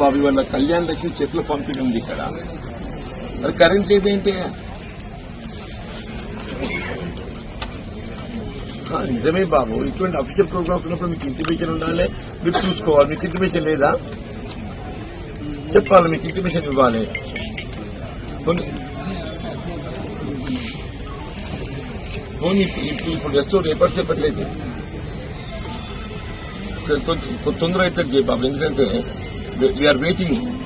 బాబు వాళ్ళ కళ్యాణ లక్ష్మి చెట్ల పంపిణీ ఉంది ఇక్కడ మరి కరెంట్ లేదేంటి ఆ, నిజమే బాబు ఇటువంటి అఫీషియల్ ప్రోగ్రామ్స్ ఉన్నప్పుడు మీకు ఇంటిమేషన్ ఉండాలి మీరు చూసుకోవాలి మీకు ఇంటిమేషన్ లేదా చెప్పాలి మీకు ఇంటిమేషన్ ఇవ్వాలి కొన్ని పోనీ ఇప్పుడు ఇప్పుడు రెస్టోర్ ఎప్పటి చెప్పట్లేదు కొంచెం కొంచెం తొందర అయితే చేయి బాబు ఎందుకంటే we are waiting.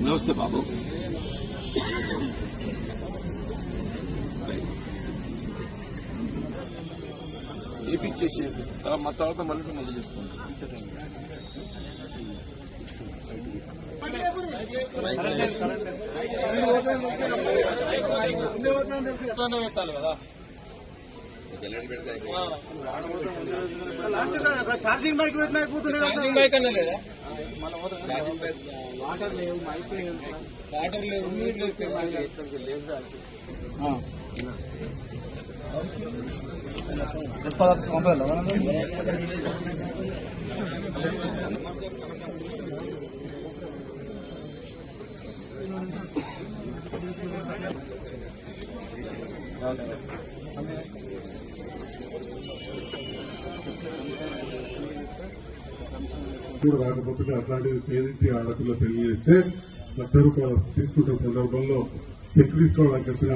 Namaste, Babu. ఏపిచ్చేసి మా తర్వాత మళ్ళీ మళ్ళీ చేసుకుంటాం. ఛార్జింగ్ బైక్ ఛార్జింగ్ బైక్ అనే లేదా వాటర్ లేవు మైక్ వాటర్ లేవు నీళ్ళు లేవు కూడా రాకపోతే అట్లాంటిది పేదింటి ఆడపిల్ల పెళ్ళి చేస్తే లక్ష రూపాయలు తీసుకుంటున్న సందర్భంలో చెక్ తీసుకోవడానికి వచ్చిన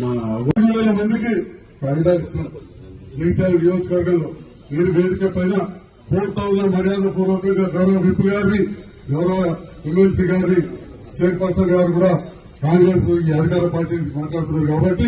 మా మూడు వేల మందికి ఫైదా ఇచ్చిన మిగతా నియోజకవర్గంలో మీరు వేదిక పైన ఫోర్ థౌజండ్ మర్యాద పూర్వకంగా గౌరవ విప్ గారిని గౌరవ ఎమ్మెల్సీ గారిని చైర్పర్సన్ గారు కూడా కాంగ్రెస్ ఈ అధికార పార్టీ మాట్లాడుతున్నారు కాబట్టి